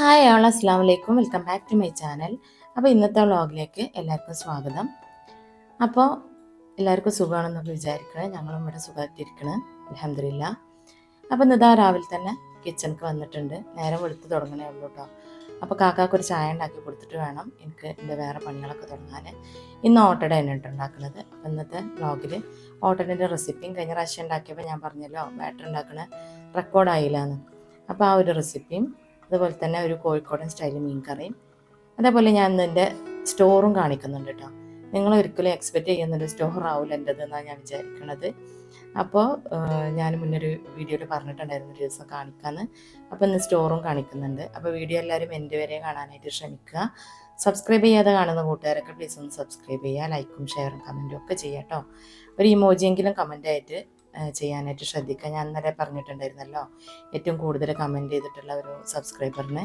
Hi all അസ്സാം വലൈക്കും welcome back to my channel അപ്പോൾ ഇന്നത്തെ വ്ളോഗിലേക്ക് എല്ലാവർക്കും സ്വാഗതം. അപ്പോൾ എല്ലാവർക്കും സുഖമാണെന്നൊക്കെ വിചാരിക്കണേ. ഞങ്ങളും ഇവിടെ സുഖമായിട്ടിരിക്കണേ. അലഹമില്ല അപ്പോൾ ഇന്നിതാ രാവിലെ തന്നെ കിച്ചണിക്ക് വന്നിട്ടുണ്ട്. നേരം വെളുത്ത് തുടങ്ങണേ ഉള്ളൂ കേട്ടോ അപ്പോൾ കാക്കാക്ക് ഒരു ചായ ഉണ്ടാക്കി കൊടുത്തിട്ട് വേണം. എനിക്ക് എന്റെ വേറെ പണികളൊക്കെ തുടങ്ങാൻ ഇന്ന് ഓട്ടോടെ തന്നെ ഉണ്ടാക്കുന്നത് അപ്പോൾ ഇന്നത്തെ വ്ളോഗിൽ ഓട്ടോടെ റെസിപ്പിയും കഴിഞ്ഞ പ്രാവശ്യം ഉണ്ടാക്കിയപ്പോൾ ഞാൻ പറഞ്ഞല്ലോ ബാറ്റർ ഉണ്ടാക്കണ റെക്കോർഡായില്ലാന്ന് അപ്പോൾ ആ ഒരു റെസിപ്പിയും അതുപോലെ തന്നെ ഒരു കോഴിക്കോടൻ സ്റ്റൈൽ മീൻ കറിയും അതേപോലെ ഞാൻ എന്റെ സ്റ്റോറും കാണിക്കുന്നുണ്ട് കേട്ടോ. നിങ്ങൾ ഒരിക്കലും എക്സ്പെക്റ്റ് ചെയ്യുന്നൊരു സ്റ്റോർ ആവില്ല എന്റെത് എന്നാണ് ഞാൻ വിചാരിക്കണത്. അപ്പോൾ ഞാൻ മുന്നൊരു വീഡിയോയിൽ പറഞ്ഞിട്ടുണ്ടായിരുന്നു ഒരു ദിവസം കാണിക്കാമെന്ന് അപ്പോൾ ഇന്ന് സ്റ്റോറും കാണിക്കുന്നുണ്ട്. അപ്പോൾ വീഡിയോ എല്ലാവരും എന്റെ വരെ കാണാനായിട്ട് ശ്രമിക്കുക. സബ്സ്ക്രൈബ് ചെയ്യാതെ കാണുന്ന കൂട്ടുകാരൊക്കെ പ്ലീസ് ഒന്ന് സബ്സ്ക്രൈബ് ചെയ്യുക. ലൈക്കും ഷെയറും കമന്റും ഒക്കെ ചെയ്യാം കേട്ടോ. ഒരു ഇമോജിയെങ്കിലും കമന്റായിട്ട് ചെയ്യാനായിട്ട് ശ്രദ്ധിക്കുക. ഞാൻ അന്നേരം പറഞ്ഞിട്ടുണ്ടായിരുന്നല്ലോ ഏറ്റവും കൂടുതൽ കമന്റ് ചെയ്തിട്ടുള്ള ഒരു സബ്സ്ക്രൈബറിന്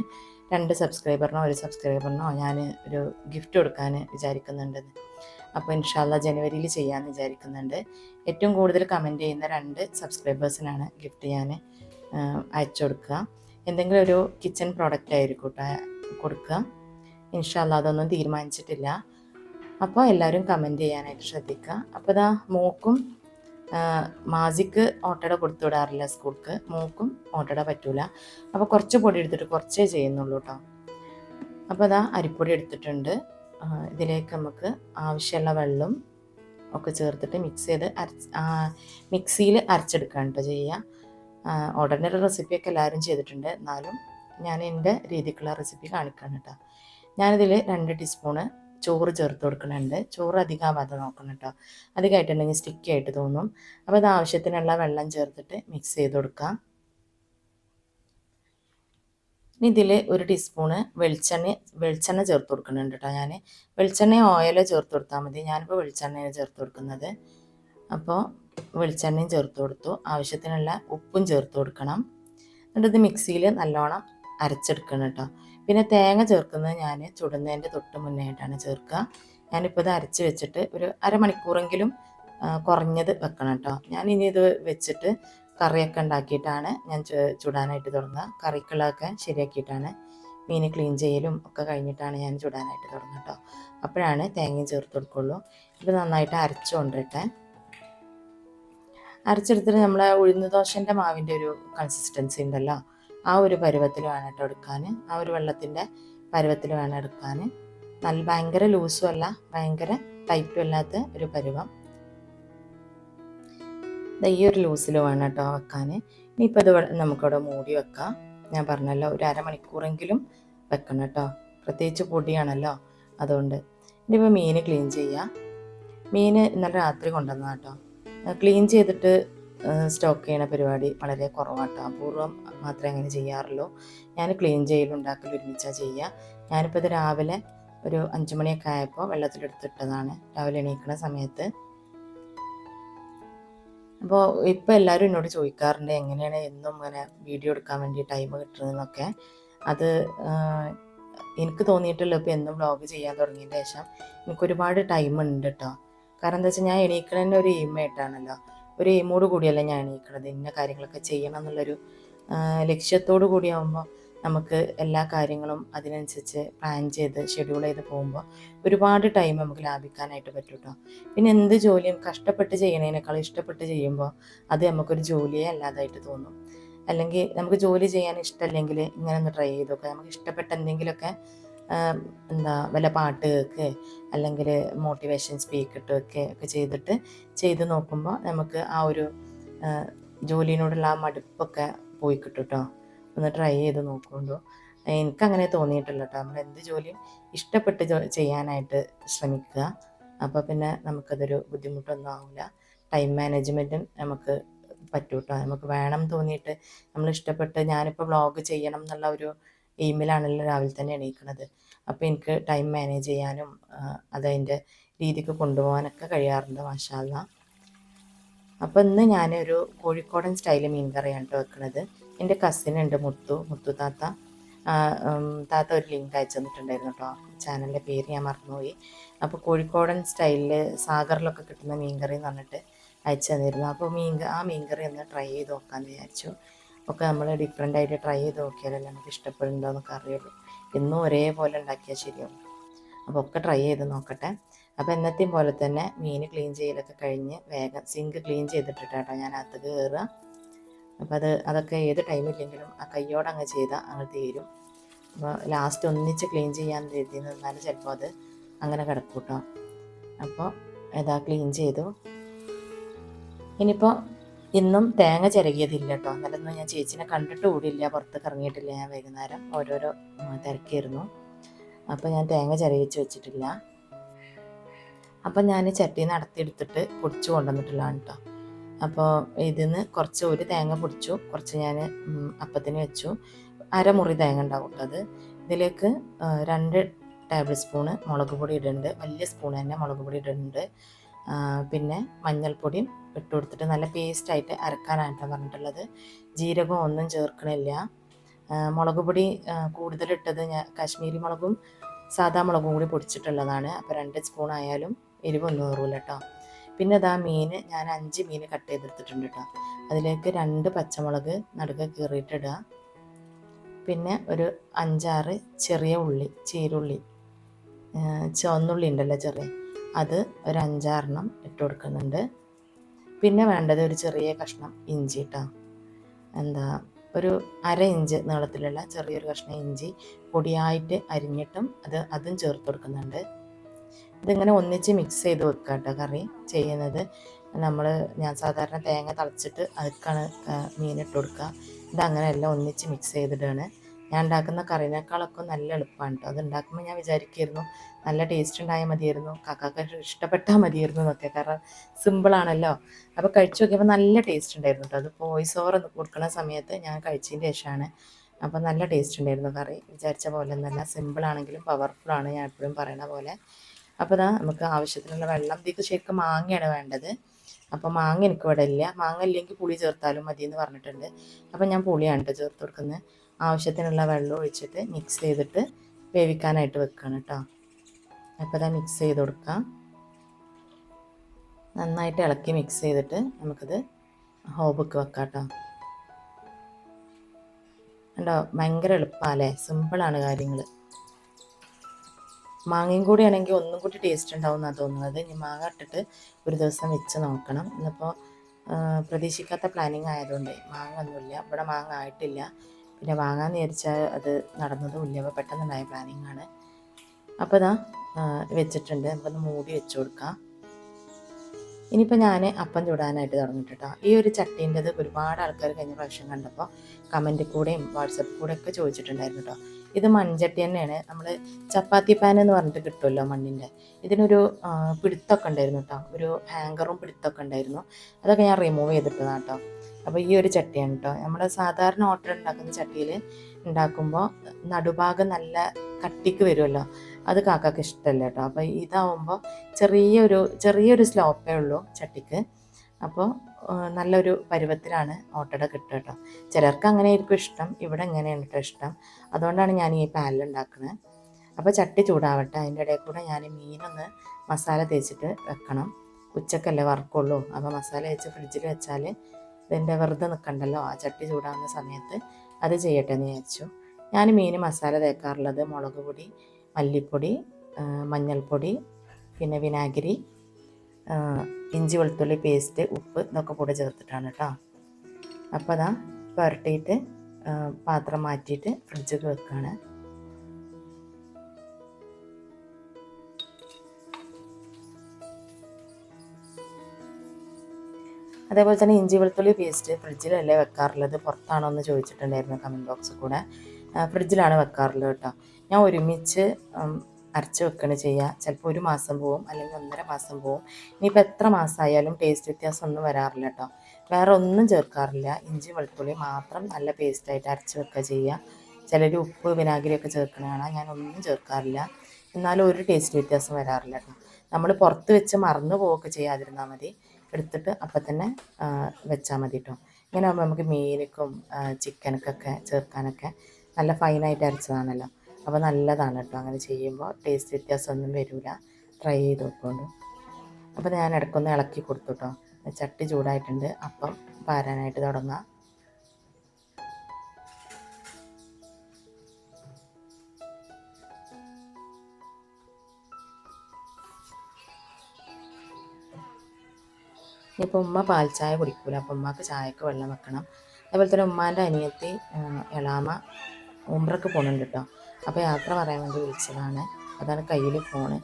രണ്ട് സബ്സ്ക്രൈബറിനോ ഒരു സബ്സ്ക്രൈബറിനോ ഞാൻ ഒരു ഗിഫ്റ്റ് കൊടുക്കാൻ വിചാരിക്കുന്നുണ്ടെന്ന് അപ്പോൾ ഇൻഷാല്ല ജനുവരിയിൽ ചെയ്യാമെന്ന് വിചാരിക്കുന്നുണ്ട്. ഏറ്റവും കൂടുതൽ കമന്റ് ചെയ്യുന്ന രണ്ട് സബ്സ്ക്രൈബേഴ്സിനാണ് ഗിഫ്റ്റ് ഞാൻ അയച്ചു കൊടുക്കുക. എന്തെങ്കിലും ഒരു കിച്ചൺ പ്രോഡക്റ്റ് ആയിരിക്കും കൊടുക്കുക. ഇൻഷാല്ല അതൊന്നും തീരുമാനിച്ചിട്ടില്ല. അപ്പോൾ എല്ലാവരും കമന്റ് ചെയ്യാനായിട്ട് ശ്രദ്ധിക്കുക. അപ്പോൾ ഇതാ മൂക്കും മാജിക്ക് ഓട്ടട കൊടുത്തു വിടാറില്ല സ്കൂൾക്ക്. മൂക്കും ഓട്ടട പറ്റൂല. അപ്പോൾ കുറച്ച് പൊടി എടുത്തിട്ട് കുറച്ചേ ചെയ്യുന്നുള്ളൂ കേട്ടോ അപ്പോൾ അതാ അരിപ്പൊടി എടുത്തിട്ടുണ്ട്. ഇതിലേക്ക് നമുക്ക് ആവശ്യമുള്ള വെള്ളം ഒക്കെ ചേർത്തിട്ട് മിക്സ് ചെയ്ത് അരച്ച് മിക്സിയിൽ അരച്ചെടുക്കുകയാണ് കേട്ടോ ചെയ്യുക ഓർഡിനറി റെസിപ്പിയൊക്കെ എല്ലാവരും ചെയ്തിട്ടുണ്ട്. എന്നാലും ഞാൻ എന്റെ രീതിക്കുള്ള റെസിപ്പി കാണിക്കാണ് കേട്ടോ ഞാനിതിൽ രണ്ട് ടീസ്പൂണ് ചോറ് ചേർത്ത് കൊടുക്കുന്നുണ്ട് ചോറ് അധികമാവാതെ നോക്കണം കേട്ടോ. അധികമായിട്ടുണ്ടെങ്കിൽ സ്റ്റിക്കി ആയിട്ട് തോന്നും. അപ്പോൾ അത് ആവശ്യത്തിനുള്ള വെള്ളം ചേർത്തിട്ട് മിക്സ് ചെയ്ത് കൊടുക്കാം. ഇനി ഇതിൽ ഒരു ടീസ്പൂണ് വെളിച്ചെണ്ണ വെളിച്ചെണ്ണ ചേർത്ത് കൊടുക്കുന്നുണ്ട് കേട്ടോ ഞാൻ വെളിച്ചെണ്ണ ഓയിലോ ചേർത്ത് കൊടുത്താൽ മതി. ഞാനിപ്പോൾ വെളിച്ചെണ്ണയാണ് ചേർത്ത് കൊടുക്കുന്നത്. അപ്പോൾ വെളിച്ചെണ്ണയും ചേർത്ത് കൊടുത്തു. ആവശ്യത്തിനുള്ള ഉപ്പും ചേർത്ത് കൊടുക്കണം. എന്നിട്ട് ഇത് മിക്സിയിൽ നല്ലോണം അരച്ചെടുക്കണം കേട്ടോ. പിന്നെ തേങ്ങ ചേർക്കുന്നത് ഞാൻ ചുടുന്നതിന്റെ തൊട്ട് മുന്നേ ആയിട്ടാണ് ചേർക്കുക. ഞാനിപ്പോൾ ഇത് അരച്ച് വെച്ചിട്ട് ഒരു അരമണിക്കൂറെങ്കിലും കുറഞ്ഞത് വെക്കണം കേട്ടോ. ഞാൻ ഇനി ഇത് വെച്ചിട്ട് കറിയൊക്കെ ഉണ്ടാക്കിയിട്ടാണ് ഞാൻ ചുടാനായിട്ട് തുടങ്ങുക. കറിക്കുള്ളതൊക്കെ ശരിയാക്കിയിട്ടാണ് മീൻ ക്ലീൻ ചെയ്യലും ഒക്കെ കഴിഞ്ഞിട്ടാണ് ഞാൻ ചുടാനായിട്ട് തുടങ്ങുക കേട്ടോ. അപ്പോഴാണ് തേങ്ങയും ചേർത്ത് കൊടുക്കുള്ളൂ. ഇത് നന്നായിട്ട് അരച്ചു കൊണ്ടിട്ട് അരച്ചെടുത്തിട്ട് നമ്മളെ ഉഴുന്ന് ദോശന്റെ മാവിന്റെ ഒരു കൺസിസ്റ്റൻസി ഉണ്ടല്ലോ. ആ ഒരു പരുവത്തിൽ വേണം കേട്ടോ എടുക്കാൻ ആ ഒരു വെള്ളത്തിന്റെ പരുവത്തിൽ വേണം എടുക്കാൻ നല്ല ഭയങ്കര ലൂസും അല്ല ഭയങ്കര ടൈറ്റും അല്ലാത്ത ഒരു പരുവം. ഈ ഒരു ലൂസിൽ വേണം കേട്ടോ വെക്കാൻ ഇനിയിപ്പോൾ ഇത് നമുക്കവിടെ മൂടി വെക്കാം. ഞാൻ പറഞ്ഞല്ലോ ഒരു അരമണിക്കൂറെങ്കിലും വെക്കണം കേട്ടോ പ്രത്യേകിച്ച് പൊടിയാണല്ലോ അതുകൊണ്ട്. ഇനിയിപ്പോൾ മീൻ ക്ലീൻ ചെയ്യുക മീൻ ഇന്നലെ രാത്രി കൊണ്ടുവന്നതാണ് കേട്ടോ ക്ലീൻ ചെയ്തിട്ട് സ്റ്റോക്ക് ചെയ്യണ പരിപാടി വളരെ കുറവാട്ടോ. അപൂർവം മാത്രമേ അങ്ങനെ ചെയ്യാറുള്ളൂ. ഞാൻ ക്ലീൻ ചെയ്യലുണ്ടാക്കൽ ഒരുമിച്ചാണ് ചെയ്യുക ഞാനിപ്പോൾ ഇത് രാവിലെ ഒരു അഞ്ച് മണിയൊക്കെ ആയപ്പോൾ വെള്ളത്തിലെടുത്തിട്ടതാണ് രാവിലെ എണീക്കുന്ന സമയത്ത്. അപ്പോൾ ഇപ്പോൾ എല്ലാവരും എന്നോട് ചോദിക്കാറുണ്ട് എങ്ങനെയാണ് എന്നും ഇങ്ങനെ വീഡിയോ എടുക്കാൻ വേണ്ടി ടൈം കിട്ടുന്നതെന്നൊക്കെ? അത് എനിക്ക് തോന്നിയിട്ടുള്ള ഇപ്പോൾ എന്നും വ്ളോഗ് ചെയ്യാൻ തുടങ്ങിയതിന് ശേഷം എനിക്ക് ഒരുപാട് ടൈം ഉണ്ട് കേട്ടോ കാരണം എന്താ വെച്ചാൽ ഞാൻ എണീക്കണതിന്റെ ഒരു എയിമായിട്ടാണല്ലോ ഒരു എയിമോട് കൂടിയല്ല ഞാൻ എണീക്കണത്? ഇന്ന കാര്യങ്ങളൊക്കെ ചെയ്യണം എന്നുള്ളൊരു ലക്ഷ്യത്തോടു കൂടിയാവുമ്പോൾ നമുക്ക് എല്ലാ കാര്യങ്ങളും അതിനനുസരിച്ച് പ്ലാൻ ചെയ്ത് ഷെഡ്യൂൾ ചെയ്ത് പോകുമ്പോൾ ഒരുപാട് ടൈം നമുക്ക് ലാഭിക്കാനായിട്ട് പറ്റും കേട്ടോ പിന്നെ എന്ത് ജോലിയും കഷ്ടപ്പെട്ട് ചെയ്യണതിനേക്കാൾ ഇഷ്ടപ്പെട്ട് ചെയ്യുമ്പോൾ അത് നമുക്കൊരു ജോലിയെ അല്ലാതായിട്ട് തോന്നും. അല്ലെങ്കിൽ നമുക്ക് ജോലി ചെയ്യാൻ ഇഷ്ടമല്ലെങ്കിൽ ഇങ്ങനെ ഒന്ന് ട്രൈ ചെയ്ത് നോക്കാം. നമുക്ക് ഇഷ്ടപ്പെട്ട എന്തെങ്കിലുമൊക്കെ എന്താ വല്ല പാട്ട് കേൾക്കുക അല്ലെങ്കിൽ മോട്ടിവേഷൻ സ്പീക്ക് ഇട്ട് ഒക്കെ ചെയ്തിട്ട് ചെയ്ത് നോക്കുമ്പോൾ നമുക്ക് ആ ഒരു ജോലിനോടുള്ള ആ മടുപ്പൊക്കെ പോയി കിട്ടും കേട്ടോ ഒന്ന് ട്രൈ ചെയ്ത് നോക്കുമ്പോൾ എനിക്കങ്ങനെ തോന്നിയിട്ടില്ല കേട്ടോ നമ്മൾ എന്ത് ജോലിയും ഇഷ്ടപ്പെട്ട് ചെയ്യാനായിട്ട് ശ്രമിക്കുക. അപ്പോൾ പിന്നെ നമുക്കതൊരു ബുദ്ധിമുട്ടൊന്നും ആവില്ല ടൈം മാനേജ്മെന്റും നമുക്ക് പറ്റൂട്ടോ. നമുക്ക് വേണം തോന്നിയിട്ട് നമ്മൾ ഇഷ്ടപ്പെട്ട് ഞാനിപ്പോൾ വ്ളോഗ് ചെയ്യണം എന്നുള്ള ഒരു എയിമിലാണല്ലോ രാവിലെ തന്നെ എണീക്കുന്നത് അപ്പോൾ എനിക്ക് ടൈം മാനേജ് ചെയ്യാനും അതതിന്റെ രീതിക്ക് കൊണ്ടുപോകാനൊക്കെ കഴിയാറുണ്ട് മാഷാല്ല. അപ്പോൾ ഇന്ന് ഞാനൊരു കോഴിക്കോടൻ സ്റ്റൈൽ മീൻ കറിയാണ് വെക്കുന്നത് എന്റെ കസിൻ ഉണ്ട് മുത്തു മുത്തു താത്ത. താത്ത ഒരു ലിങ്ക് അയച്ചു തന്നിട്ടുണ്ടായിരുന്നു കേട്ടോ ചാനലിന്റെ പേര് ഞാൻ മറന്നുപോയി. അപ്പോൾ കോഴിക്കോടൻ സ്റ്റൈലിൽ സാഗറിലൊക്കെ കിട്ടുന്ന മീൻ കറി എന്ന് പറഞ്ഞിട്ട് അയച്ചു തന്നിരുന്നു. അപ്പോൾ മീൻ ആ മീൻ കറി ഒന്ന് ട്രൈ ചെയ്ത് നോക്കാമെന്ന് വിചാരിച്ചു. ഒക്കെ നമ്മൾ ഡിഫറെന്റ് ആയിട്ട് ട്രൈ ചെയ്ത് നോക്കിയാലല്ലേ നമുക്ക് ഇഷ്ടപ്പെടുന്നുണ്ടോ എന്നൊക്കെ അറിയുള്ളൂ. എന്നും ഒരേപോലെ ഉണ്ടാക്കിയാൽ ശരിയാവും. അപ്പോൾ ഒക്കെ ട്രൈ ചെയ്ത് നോക്കട്ടെ. അപ്പോൾ എന്നത്തെയും പോലെ തന്നെ മീൻ ക്ലീൻ ചെയ്യലൊക്കെ കഴിഞ്ഞ് വേഗം സിങ്ക് ക്ലീൻ ചെയ്തിട്ടിട്ടാട്ടോ ഞാൻ അത് കയറുക അപ്പോൾ അത് അതൊക്കെ ഏത് ടൈമില്ലെങ്കിലും ആ കയ്യോടെ അങ്ങ് ചെയ്താൽ അങ്ങ് തീരും. അപ്പോൾ ലാസ്റ്റ് ഒന്നിച്ച് ക്ലീൻ ചെയ്യാൻ കരുതി നിന്നാൽ ചിലപ്പോൾ അത് അങ്ങനെ കിടക്കും കേട്ടോ അപ്പോൾ ഇതാ ക്ലീൻ ചെയ്തു. ഇനിയിപ്പോൾ ഇന്നും തേങ്ങ ചിരകിയതില്ല കേട്ടോ. എന്നാലൊന്നും ഞാൻ ചേച്ചിനെ കണ്ടിട്ട് കൂടിയില്ല പുറത്ത് ഇറങ്ങിയിട്ടില്ല ഞാൻ വൈകുന്നേരം. ഓരോരോ തിരക്കിയിരുന്നു. അപ്പം അപ്പോൾ ഞാൻ തേങ്ങ ചിരകിച്ച് വെച്ചിട്ടില്ല. അപ്പം ഞാൻ ചട്ടി നടത്തിയെടുത്തിട്ട് പൊടിച്ചു കൊണ്ടുവന്നിട്ടുള്ളതാണ് കേട്ടോ. അപ്പോൾ ഇതിന്ന് കുറച്ച് ഒരു തേങ്ങ പൊടിച്ചു. കുറച്ച് ഞാൻ അപ്പത്തിന് വെച്ചു. അരമുറി തേങ്ങ ഉണ്ടാവും അത്. ഇതിലേക്ക് രണ്ട് ടേബിൾ സ്പൂണ് മുളക് പൊടി ഇടുന്നുണ്ട് വലിയ സ്പൂൺ തന്നെ മുളക് പൊടി ഇടുന്നുണ്ട് പിന്നെ മഞ്ഞൾപ്പൊടിയും ഇട്ട് കൊടുത്തിട്ട് നല്ല പേസ്റ്റായിട്ട് അരക്കാനായിട്ടാണ് പറഞ്ഞിട്ടുള്ളത്. ജീരകം ഒന്നും ചേർക്കണില്ല. മുളക് പൊടി കൂടുതലിട്ടത് ഞാൻ കാശ്മീരി മുളകും സാധാ മുളകും കൂടി പൊടിച്ചിട്ടുള്ളതാണ്. അപ്പോൾ രണ്ട് സ്പൂൺ ആയാലും എരിവൊന്നും കയറൂല കേട്ടോ പിന്നെ ഇതാ മീൻ ഞാൻ അഞ്ച് മീൻ കട്ട് ചെയ്തെടുത്തിട്ടുണ്ട് കേട്ടോ അതിലേക്ക് രണ്ട് പച്ചമുളക് നടുക്ക് കീറിയിട്ടിടുക പിന്നെ ഒരു അഞ്ചാറ് ചെറിയ ഉള്ളി ചീരുള്ളി. ചുവന്നുള്ളി ഉണ്ടല്ലോ ചെറിയ. അത് ഒരു അഞ്ചാറെണ്ണം ഇട്ട് കൊടുക്കുന്നുണ്ട്. പിന്നെ വേണ്ടത് ഒരു ചെറിയ കഷ്ണം ഇഞ്ചി കേട്ടോ എന്താ ഒരു അര ഇഞ്ച് നീളത്തിലുള്ള ചെറിയൊരു കഷ്ണം ഇഞ്ചി പൊടിയായിട്ട് അരിഞ്ഞിട്ടും അത് അതും ചേർത്ത് കൊടുക്കുന്നുണ്ട്. ഇതിങ്ങനെ ഒന്നിച്ച് മിക്സ് ചെയ്ത് വെക്കുക കേട്ടോ കറി ചെയ്യുന്നത്. നമ്മൾ ഞാൻ സാധാരണ തേങ്ങ തളച്ചിട്ട് അതിക്കാണ് മീനിട്ട് കൊടുക്കുക ഇതങ്ങനെയെല്ലാം ഒന്നിച്ച് മിക്സ് ചെയ്തിട്ടാണ് ഞാൻ ഉണ്ടാക്കുന്ന കറിനേക്കാളൊക്കെ നല്ല എളുപ്പമാണ് കേട്ടോ അത് ഉണ്ടാക്കുമ്പോൾ ഞാൻ വിചാരിക്കുമായിരുന്നു നല്ല ടേസ്റ്റ് ഉണ്ടായാൽ മതിയായിരുന്നു. കാക്കാക്ക് ഇഷ്ടപ്പെട്ടാൽ മതിയായിരുന്നു എന്നൊക്കെ. കാരണം സിമ്പിളാണല്ലോ അപ്പോൾ കഴിച്ചു നോക്കിയപ്പോൾ നല്ല ടേസ്റ്റ് ഉണ്ടായിരുന്നു കേട്ടോ അത് വോയിസ് ഓവർ കൊടുക്കുന്ന സമയത്ത് ഞാൻ കഴിച്ചതിന്റെ ശേഷമാണ് അപ്പോൾ നല്ല ടേസ്റ്റ് ഉണ്ടായിരുന്നു കറി. വിചാരിച്ച പോലെ ഒന്നല്ല. സിമ്പിളാണെങ്കിലും പവർഫുള്ളാണ് ഞാൻ എപ്പോഴും പറയണ പോലെ. അപ്പോൾ ഇതാ നമുക്ക് ആവശ്യത്തിനുള്ള വെള്ളം. ഇതിക്ക് ശരിക്കും മാങ്ങയാണ് വേണ്ടത്. അപ്പോൾ മാങ്ങ എനിക്ക് ഇവിടെ ഇല്ല. മാങ്ങ ഇല്ലെങ്കിൽ പുളി ചേർത്താലും മതി എന്ന് പറഞ്ഞിട്ടുണ്ട്. അപ്പോൾ ഞാൻ പുളിയാണ് കേട്ടോ ചേർത്ത് കൊടുക്കുന്നത്. ആവശ്യത്തിനുള്ള വെള്ളം ഒഴിച്ചിട്ട് മിക്സ് ചെയ്തിട്ട് വേവിക്കാനായിട്ട് വെക്കുകയാണ് കേട്ടോ അപ്പോൾ ഇതാ മിക്സ് ചെയ്ത് കൊടുക്കാം. നന്നായിട്ട് ഇളക്കി മിക്സ് ചെയ്തിട്ട് നമുക്കിത് ഹോബക്ക് വെക്കാം കേട്ടോ ഉണ്ടോ ഭയങ്കര എളുപ്പമല്ലേ സിമ്പിളാണ് കാര്യങ്ങൾ മാങ്ങയും കൂടി ആണെങ്കിൽ ഒന്നും കൂടി ടേസ്റ്റ് ഉണ്ടാവും എന്നാണ് തോന്നുന്നത്. ഇനി മാങ്ങ ഇട്ടിട്ട് ഒരു ദിവസം വെച്ച് നോക്കണം. ഇന്നിപ്പോൾ പ്രതീക്ഷിക്കാത്ത പ്ലാനിങ് ആയതുകൊണ്ട് മാങ്ങ ഒന്നുമില്ല. ഇവിടെ മാങ്ങ ആയിട്ടില്ല. പിന്നെ വാങ്ങാൻ വിചാരിച്ചാൽ അത് നടന്നതുമില്ല അപ്പോൾ പെട്ടെന്നുണ്ടായ പ്ലാനിങ് ആണ്. അപ്പോൾ ഇതാ വെച്ചിട്ടുണ്ട്. നമുക്കൊന്ന് മൂടി വെച്ച് കൊടുക്കാം. ഇനിയിപ്പോൾ ഞാൻ അപ്പം ചൂടാനായിട്ട് തുടങ്ങിയിട്ടോ. ഈ ഒരു ചട്ടീന്റെത് ഒരുപാട് ആൾക്കാർ കഴിഞ്ഞ പ്രാവശ്യം കണ്ടപ്പോൾ കമന്റിൽ കൂടെയും വാട്സപ്പിൽ കൂടെ ഒക്കെ ചോദിച്ചിട്ടുണ്ടായിരുന്നു കേട്ടോ. ഇത് മൺചട്ടി തന്നെയാണ്. നമ്മൾ ചപ്പാത്തി പാൻ എന്ന് പറഞ്ഞിട്ട് കിട്ടുമല്ലോ മണ്ണിന്റെ. ഇതിനൊരു പിടുത്തൊക്കെ ഉണ്ടായിരുന്നു കേട്ടോ. ഒരു ഹാങ്കറും പിടുത്തൊക്കെ ഉണ്ടായിരുന്നു. അതൊക്കെ ഞാൻ റിമൂവ് ചെയ്തിട്ടതാണ് കേട്ടോ. അപ്പോൾ ഈ ഒരു ചട്ടിയാണ് കേട്ടോ നമ്മൾ സാധാരണ ഓട്ടർ ഉണ്ടാക്കുന്ന ചട്ടിയിൽ ഉണ്ടാക്കുമ്പോൾ നടുഭാഗം നല്ല കട്ടിക്ക് വരുമല്ലോ അത് കാക്കാക്ക് ഇഷ്ടമല്ല കേട്ടോ അപ്പോൾ ഇതാവുമ്പോൾ ചെറിയൊരു ചെറിയൊരു സ്ലോപ്പേ ഉള്ളൂ ചട്ടിക്ക്. അപ്പോൾ നല്ലൊരു പരുവത്തിലാണ് ഓട്ടട കിട്ടുക കേട്ടോ ചിലർക്ക് അങ്ങനെ ആയിരിക്കും ഇഷ്ടം. ഇവിടെ എങ്ങനെയാണ് കേട്ടോ ഇഷ്ടം. അതുകൊണ്ടാണ് ഞാൻ ഈ പാനിൽ ഉണ്ടാക്കുന്നത് അപ്പോൾ ചട്ടി ചൂടാവട്ടെ. അതിന്റെ ഇടയിൽ കൂടെ ഞാൻ മീനൊന്ന് മസാല തേച്ചിട്ട് വെക്കണം. ഉച്ചക്കല്ലേ വറക്കുള്ളൂ. അപ്പോൾ മസാല തേച്ച് ഫ്രിഡ്ജിൽ വെച്ചാൽ ഇതിന്റെ വെറുതെ നിൽക്കണ്ടല്ലോ ആ ചട്ടി ചൂടാവുന്ന സമയത്ത് അത് ചെയ്യട്ടെ എന്ന് വിചാരിച്ചു. ഞാൻ മീൻ മസാല തേക്കാറുള്ളത് മുളക് പൊടി മല്ലിപ്പൊടി മഞ്ഞൾപ്പൊടി പിന്നെ വിനാഗിരി ഇഞ്ചി വെളുത്തുള്ളി പേസ്റ്റ് ഉപ്പ് ഇതൊക്കെ കൂടെ ചേർത്തിട്ടാണ് കേട്ടോ. അപ്പോൾ അതാ പുരട്ടിയിട്ട് പാത്രം മാറ്റിയിട്ട് ഫ്രിഡ്ജിൽ വെക്കുകയാണ്. അതേപോലെ തന്നെ ഇഞ്ചി വെളുത്തുള്ളി പേസ്റ്റ് ഫ്രിഡ്ജിലല്ലേ വെക്കാറുള്ളത്? പുറത്താണോ എന്ന് ചോദിച്ചിട്ടുണ്ടായിരുന്നു കമന്റ് ബോക്സിൽ കൂടെ. ഫ്രിഡ്ജിലാണ് വെക്കാറുള്ളത് കേട്ടോ. ഞാൻ ഒരുമിച്ച് അരച്ച് വെക്കണ ചെയ്യുക ചിലപ്പോൾ ഒരു മാസം പോവും അല്ലെങ്കിൽ ഒന്നര മാസം പോവും. ഇനിയിപ്പോൾ എത്ര മാസമായാലും ടേസ്റ്റ് വ്യത്യാസം ഒന്നും വരാറില്ല കേട്ടോ. വേറെ ഒന്നും ചേർക്കാറില്ല. ഇഞ്ചി വെളുത്തുള്ളി മാത്രം നല്ല പേസ്റ്റായിട്ട് അരച്ച് വെക്കുക ചെയ്യുക ചിലർ ഉപ്പ് വിനാഗിരിയൊക്കെ ചേർക്കണ കാണാം. ഞാൻ ഒന്നും ചേർക്കാറില്ല. എന്നാലും ഒരു ടേസ്റ്റ് വ്യത്യാസം വരാറില്ല കേട്ടോ. നമ്മൾ പുറത്ത് വെച്ച് മറന്നു പോവുകയൊക്കെ ചെയ്യാതിരുന്നാൽ മതി. എടുത്തിട്ട് അപ്പം തന്നെ വെച്ചാൽ മതി കേട്ടോ ഇങ്ങനെ ആകുമ്പോൾ നമുക്ക് മീനിക്കും ചിക്കനക്കൊക്കെ ചേർക്കാനൊക്കെ നല്ല ഫൈനായിട്ട് അരച്ചതാണല്ലോ. അപ്പോൾ നല്ലതാണ് കേട്ടോ അങ്ങനെ ചെയ്യുമ്പോൾ ടേസ്റ്റ് വ്യത്യാസമൊന്നും വരില്ല ട്രൈ ചെയ്ത് നോക്കുകൊണ്ട് അപ്പോൾ ഞാൻ ഇടയ്ക്കൊന്ന് ഇളക്കി കൊടുത്തു കേട്ടോ ചട്ടി ചൂടായിട്ടുണ്ട്. അപ്പം പാരാനായിട്ട് തുടങ്ങാം. ഇനിയിപ്പോൾ ഉമ്മ പാൽ ചായ കുടിക്കൂല. അപ്പോൾ ഉമ്മക്ക് ചായക്ക് വെള്ളം വെക്കണം. അതുപോലെ തന്നെ ഉമ്മാന്റെ അനിയത്തി എളാമ ഉമ്രക്ക് പോകുന്നുണ്ട് കേട്ടോ അപ്പോൾ യാത്ര പറയാൻ വേണ്ടി വിളിച്ചതാണ്. അതാണ് കയ്യിൽ ഫോണ്.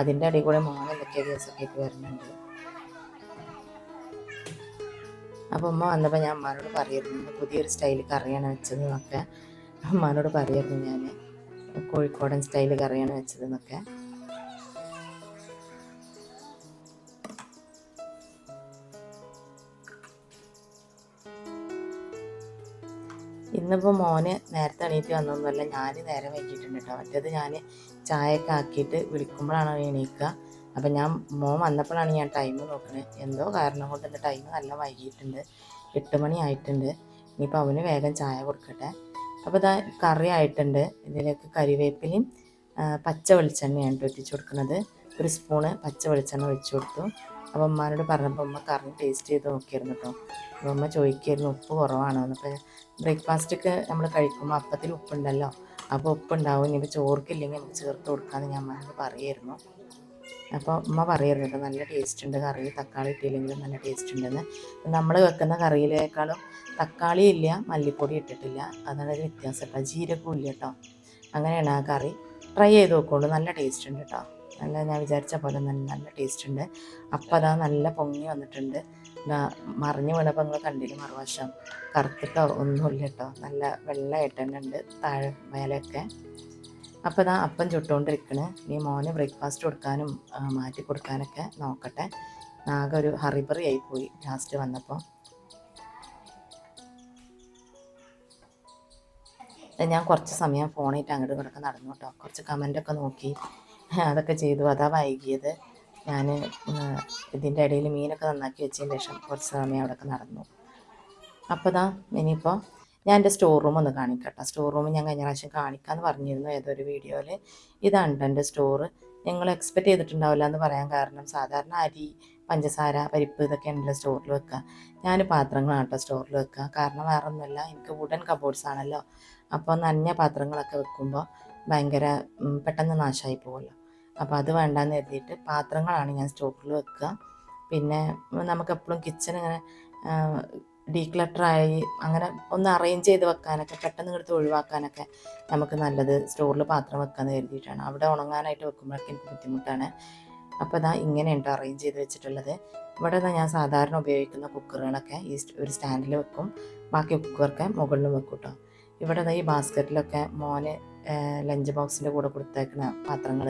അതിന്റെ അടിയിൽ കൂടെ മോൻ എന്തൊക്കെ ദിവസത്തേക്ക് വരുന്നുണ്ട്. അപ്പോൾ ഉമ്മ വന്നപ്പോൾ ഞാൻ അമ്മാനോട് പറയായിരുന്നു പുതിയൊരു സ്റ്റൈൽ കറിയാണ് വെച്ചത് എന്നൊക്കെ അമ്മാനോട് പറയായിരുന്നു ഞാൻ കോഴിക്കോടൻ സ്റ്റൈൽ കറിയാണ് വെച്ചത് എന്നൊക്കെ. ഇന്നിപ്പോൾ മോന് നേരത്തെ എണീറ്റ് വന്നൊന്നുമല്ല. ഞാൻ നേരെ വൈകിട്ടുണ്ട് കേട്ടോ മറ്റേത് ഞാൻ ചായയൊക്കെ ആക്കിയിട്ട് വിളിക്കുമ്പോഴാണ് എണീക്കുക. അപ്പം ഞാൻ മോൻ വന്നപ്പോഴാണ് ഞാൻ ടൈം നോക്കുന്നത് എന്തോ കാരണം കൊണ്ട് എന്റെ ടൈം നല്ല വൈകിയിട്ടുണ്ട്. എട്ട് മണി ആയിട്ടുണ്ട്. ഇനിയിപ്പോൾ അവന് വേഗം ചായ കൊടുക്കട്ടെ. അപ്പോൾ ഇതാ കറി ആയിട്ടുണ്ട്. ഇതിലേക്ക് കരിവേപ്പിലയും പച്ച വെളിച്ചെണ്ണയാണ് ഒറ്റിച്ച് കൊടുക്കുന്നത്. ഒരു സ്പൂണ് പച്ച വെളിച്ചെണ്ണ ഒഴിച്ചു കൊടുത്തു. അപ്പോൾ അമ്മമാരോട് പറഞ്ഞപ്പോൾ അമ്മ കറി ടേസ്റ്റ് ചെയ്ത് നോക്കിയിരുന്നു കേട്ടോ അപ്പോൾ അമ്മ ചോദിക്കായിരുന്നു ഉപ്പ് കുറവാണോ? അപ്പോൾ ബ്രേക്ക്ഫാസ്റ്റൊക്കെ നമ്മൾ കഴിക്കുമ്പോൾ അപ്പത്തിൽ ഉപ്പുണ്ടല്ലോ. അപ്പോൾ ഉപ്പുണ്ടാവും. ഇനി ചോർക്കില്ലെങ്കിൽ നമുക്ക് ചേർത്ത് കൊടുക്കാമെന്ന് ഞാൻ അമ്മ പറയായിരുന്നു. അപ്പോൾ ഉമ്മ പറയായിരുന്നു നല്ല ടേസ്റ്റ് ഉണ്ട് കറി. തക്കാളി ഇട്ടില്ലെങ്കിലും നല്ല ടേസ്റ്റ് ഉണ്ടെന്ന്. നമ്മൾ വെക്കുന്ന കറിയിലേക്കാളും തക്കാളി ഇല്ല മല്ലിപ്പൊടി ഇട്ടിട്ടില്ല. അതാണ് ഒരു വ്യത്യാസം കേട്ടോ. ജീരകവും ഇല്ല കേട്ടോ. അങ്ങനെയാണ് ആ കറി. ട്രൈ ചെയ്ത് നോക്കുള്ളൂ നല്ല ടേസ്റ്റ് ഉണ്ട് കേട്ടോ. നല്ല ഞാൻ വിചാരിച്ച പോലെ നല്ല നല്ല ടേസ്റ്റ് ഉണ്ട്. അപ്പം അതാ നല്ല പൊങ്ങി വന്നിട്ടുണ്ട്. മറിഞ്ഞു വീണപ്പോൾ നിങ്ങൾ കണ്ടില്ല മറുവശം? കറുത്തിട്ടോ ഒന്നുമില്ല കേട്ടോ നല്ല വെള്ളമായിട്ട് തന്നെ ഉണ്ട് താഴെ മേലെയൊക്കെ. അപ്പോൾ ഇതാ അപ്പം ചുട്ടുകൊണ്ടിരിക്കണേ. നീ മോന് ബ്രേക്ക്ഫാസ്റ്റ് കൊടുക്കാനും മാറ്റി കൊടുക്കാനൊക്കെ നോക്കട്ടെ. ആകെ ഒരു ഹറിബറി ആയിപ്പോയി പോയി ലാസ്റ്റ് വന്നപ്പോൾ ഞാൻ കുറച്ച് സമയം ഫോണിട്ട് അങ്ങോട്ട് ഇവിടെ നടന്നു കേട്ടോ കുറച്ച് കമന്റൊക്കെ നോക്കി. അതൊക്കെ ചെയ്തു. അതാ വൈകിയത്. ഞാൻ ഇതിന്റെ ഇടയിൽ മീനൊക്കെ നന്നാക്കി വെച്ചതിന് ശേഷം കുറച്ച് സമയം അവിടെയൊക്കെ നടന്നു. അപ്പോൾ ഇതാ ഇനിയിപ്പോൾ ഞാൻ എന്റെ സ്റ്റോർ റൂം ഒന്ന് കാണിക്കട്ടെ. സ്റ്റോർ റൂം ഞാൻ കഴിഞ്ഞ പ്രാവശ്യം കാണിക്കാമെന്ന് പറഞ്ഞിരുന്നു ഏതൊരു വീഡിയോയിൽ ഇതാണ് എന്റെ സ്റ്റോർ നിങ്ങൾ എക്സ്പെക്റ്റ് ചെയ്തിട്ടുണ്ടാവില്ല എന്ന് പറയാൻ കാരണം സാധാരണ അരി പഞ്ചസാര പരിപ്പ് ഇതൊക്കെ എന്റെ സ്റ്റോറിൽ വെക്കുക ഞാൻ പാത്രങ്ങളാണ് കേട്ടോ സ്റ്റോറിൽ വെക്കുക കാരണം വേറെ ഒന്നുമില്ല എനിക്ക് വുഡൻ കബോർഡ്സ് ആണല്ലോ. അപ്പോൾ നനഞ്ഞ പാത്രങ്ങളൊക്കെ വെക്കുമ്പോൾ ഭയങ്കര പെട്ടെന്ന് നാശമായി പോകുമല്ലോ അപ്പോൾ അത് വേണ്ടാന്ന് കരുതിയിട്ട് പാത്രങ്ങളാണ് ഞാൻ സ്റ്റോക്കിൽ വെക്കുക. പിന്നെ നമുക്കെപ്പോഴും കിച്ചൺ ഇങ്ങനെ ഡീക്ലട്ടറായി അങ്ങനെ ഒന്ന് അറേഞ്ച് ചെയ്ത് വെക്കാനൊക്കെ പെട്ടെന്ന് എടുത്ത് ഒഴിവാക്കാനൊക്കെ നമുക്ക് നല്ലത് സ്റ്റോറിൽ പാത്രം വെക്കാമെന്ന് കരുതിയിട്ടാണ്. അവിടെ ഉണങ്ങാനായിട്ട് വെക്കുമ്പോഴൊക്കെ എനിക്ക് ബുദ്ധിമുട്ടാണ്. അപ്പോൾ ഇതാ ഇങ്ങനെയുണ്ട് അറേഞ്ച് ചെയ്ത് വെച്ചിട്ടുള്ളത്. ഇവിടെ നിന്ന് ഞാൻ സാധാരണ ഉപയോഗിക്കുന്ന കുക്കറുകളൊക്കെ ഈ ഒരു സ്റ്റാൻഡിൽ വെക്കും. ബാക്കി കുക്കറൊക്കെ മുകളിലും വെക്കും കേട്ടോ ഇവിടെ ഈ ബാസ്ക്കറ്റിലൊക്കെ മോന് ലഞ്ച് ബോക്സിന്റെ കൂടെ കൊടുത്തേക്കുന്ന പാത്രങ്ങൾ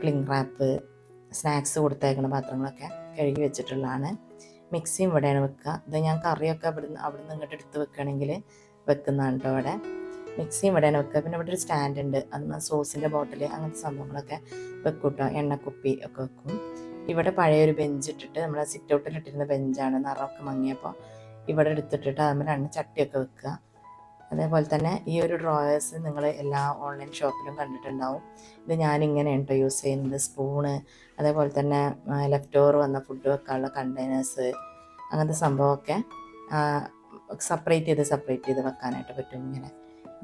ക്ലിങ് റാപ്പ് സ്നാക്സ് കൊടുത്തേക്കുന്ന പാത്രങ്ങളൊക്കെ കഴുകി വെച്ചിട്ടുള്ളതാണ്. മിക്സിയും ഇവിടെയാണ് വെക്കുക. ഇത് ഞാൻ കറിയൊക്കെ ഇവിടുന്ന് അവിടെ നിന്ന് ഇങ്ങോട്ട് എടുത്ത് വെക്കുകയാണെങ്കിൽ വെക്കുന്നതാണ് കേട്ടോ അവിടെ മിക്സിയും ഇവിടെയാണ് വെക്കുക. പിന്നെ ഇവിടെ ഒരു സ്റ്റാൻഡ് ഉണ്ട്. അന്ന് സോസിന്റെ ബോട്ടിൽ അങ്ങനത്തെ സംഭവങ്ങളൊക്കെ വെക്കും കേട്ടോ എണ്ണക്കുപ്പി ഒക്കെ വെക്കും. ഇവിടെ പഴയൊരു ബെഞ്ച് ഇട്ടിട്ട് നമ്മൾ സിറ്റ് ഔട്ടിൽ ഇട്ടിരുന്ന ബെഞ്ചാണ് നിറമൊക്കെ മങ്ങിയപ്പോൾ ഇവിടെ എടുത്തിട്ടിട്ട് അതിന്മേലാണ് ചട്ടിയൊക്കെ വെക്കുക. അതേപോലെ തന്നെ ഈ ഒരു ഡ്രോയേഴ്സ് നിങ്ങൾ എല്ലാ ഓൺലൈൻ ഷോപ്പിലും കണ്ടിട്ടുണ്ടാവും. ഇത് ഞാനിങ്ങനെ കേട്ടോ യൂസ് ചെയ്യുന്നത്. സ്പൂണ് അതേപോലെ തന്നെ ലെഫ്റ്റ് ഓവർ വന്ന ഫുഡ് വെക്കാനുള്ള കണ്ടെയ്നേഴ്സ് അങ്ങനത്തെ സംഭവമൊക്കെ സെപ്പറേറ്റ് ചെയ്ത് സെപ്പറേറ്റ് ചെയ്ത് വെക്കാനായിട്ട് പറ്റും ഇങ്ങനെ.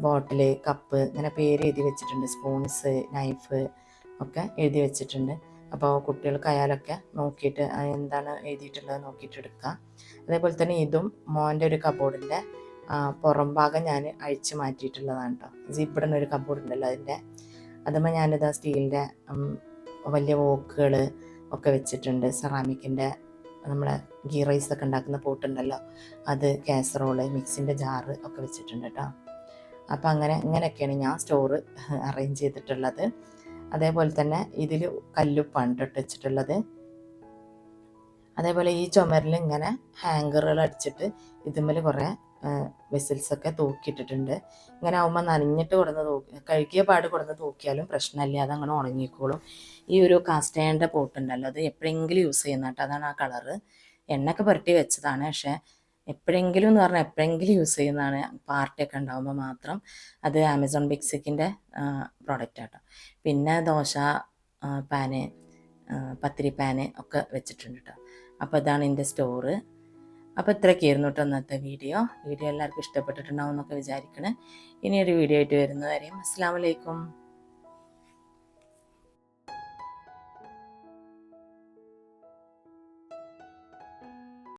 ബോട്ടിൽ കപ്പ് ഇങ്ങനെ പേര് എഴുതി വെച്ചിട്ടുണ്ട്. സ്പൂൺസ് നൈഫ് ഒക്കെ എഴുതി വെച്ചിട്ടുണ്ട്. അപ്പോൾ കുട്ടികൾക്കായാലൊക്കെ നോക്കിയിട്ട് എന്താണ് എഴുതിയിട്ടുള്ളത് നോക്കിയിട്ട് എടുക്കുക അതേപോലെ തന്നെ ഇതും മോന്റെ ഒരു കബോർഡിന്റെ പുറം ഭാഗം ഞാൻ അഴിച്ച് മാറ്റിയിട്ടുള്ളതാണ് കേട്ടോ സിപ്പിടുന്ന ഒരു കബോർഡ് ഉണ്ടല്ലോ അതിന്റെ. അതുമ്പോൾ ഞാനിത് ആ സ്റ്റീലിന്റെ വലിയ വോക്കുകൾ ഒക്കെ വെച്ചിട്ടുണ്ട്. സെറാമിക്കിന്റെ നമ്മളെ ഗീ റൈസ് ഒക്കെ ഉണ്ടാക്കുന്ന പോട്ടുണ്ടല്ലോ അത് കാസറോൾ മിക്സിന്റെ ജാറ് ഒക്കെ വെച്ചിട്ടുണ്ട് കേട്ടോ അപ്പം അങ്ങനെ ഇങ്ങനെയൊക്കെയാണ് ഞാൻ സ്റ്റോർ അറേഞ്ച് ചെയ്തിട്ടുള്ളത്. അതേപോലെ തന്നെ ഇതിൽ കല്ലുപ്പാണ് വെച്ചിട്ടുള്ളത്. അതേപോലെ ഈ ചുമരിൽ ഇങ്ങനെ ഹാങ്കറുകൾ അടിച്ചിട്ട് ഇതുമ്മൽ കുറേ വെസിൽസൊക്കെ തൂക്കിയിട്ടിട്ടുണ്ട്. ഇങ്ങനെ ആകുമ്പോൾ നനഞ്ഞിട്ട് കൊടുന്ന് തൂക്കി കഴുകിയ പാട് കൊടുന്ന് തൂക്കിയാലും പ്രശ്നമില്ല. അതങ്ങനെ ഉണങ്ങിക്കോളും. ഈ ഒരു കാസ്റ്റേന്റെ പോട്ടുണ്ടല്ലോ അത് എപ്പോഴെങ്കിലും യൂസ് ചെയ്യുന്ന കേട്ടോ. അതാണ് ആ കളറ് എണ്ണയൊക്കെ പുരട്ടി വെച്ചതാണ്. പക്ഷേ എപ്പോഴെങ്കിലും എന്ന് പറഞ്ഞാൽ എപ്പോഴെങ്കിലും യൂസ് ചെയ്യുന്നതാണ്. പാർട്ടിയൊക്കെ ഉണ്ടാകുമ്പോൾ മാത്രം അത് ആമസോൺ ബിക്സിക്കിന്റെ പ്രോഡക്റ്റ് ആട്ടോ. പിന്നെ ദോശ പാന് പത്തിരി പാന് ഒക്കെ വെച്ചിട്ടുണ്ട് കേട്ടോ. അപ്പോൾ ഇതാണ് എന്റെ സ്റ്റോറ് അപ്പോൾ ഇത്രയൊക്കെയായിരുന്നു കേട്ടോ ഇന്നത്തെ വീഡിയോ. വീഡിയോ എല്ലാവർക്കും ഇഷ്ടപ്പെട്ടിട്ടുണ്ടാവും എന്നൊക്കെ വിചാരിക്കണേ. ഇനിയൊരു വീഡിയോ ആയിട്ട് വരുന്നവരെയും അസ്സാം വലൈക്കും